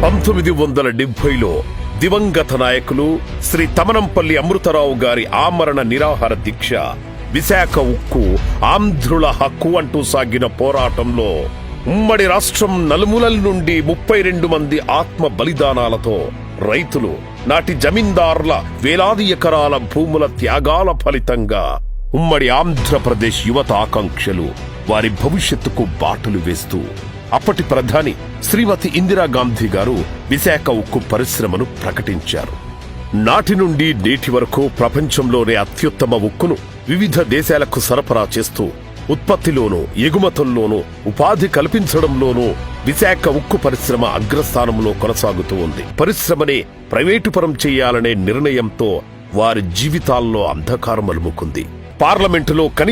పంతొమ్మిది వందల డెబ్బైలో దివంగత నాయకులు శ్రీ తమనంపల్లి అమృతరావు గారి ఆమరణ నిరాహార దీక్ష విశాఖ ఉక్కు ఆంధ్రుల హక్కు అంటూ సాగిన పోరాటంలో ఉమ్మడి రాష్ట్రం నలుమూలల నుండి ముప్పై రెండు మంది ఆత్మ బలిదానాలతో రైతులు నాటి జమీందారుల వేలాది ఎకరాల భూముల త్యాగాల ఫలితంగా ఉమ్మడి ఆంధ్రప్రదేశ్ యువత ఆకాంక్షలు వారి భవిష్యత్తుకు బాటలు వేస్తూ అప్పటి ప్రధాని శ్రీమతి ఇందిరాగాంధీ గారు విశాఖ ఉక్కు పరిశ్రమను ప్రకటించారు. నాటి నుండి నేటి వరకు ప్రపంచంలోనే అత్యుత్తమ ఉక్కును వివిధ దేశాలకు సరఫరా చేస్తూ ఉత్పత్తిలోనూ ఎగుమతుల్లోనూ ఉపాధి కల్పించడంలోనూ విశాఖ ఉక్కు పరిశ్రమ అగ్రస్థానంలో కొనసాగుతూ ఉంది. పరిశ్రమని ప్రైవేటుపరం చేయాలనే నిర్ణయంతో వారి జీవితాల్లో అంధకారం అలుముకుంది. పార్లమెంటులో కని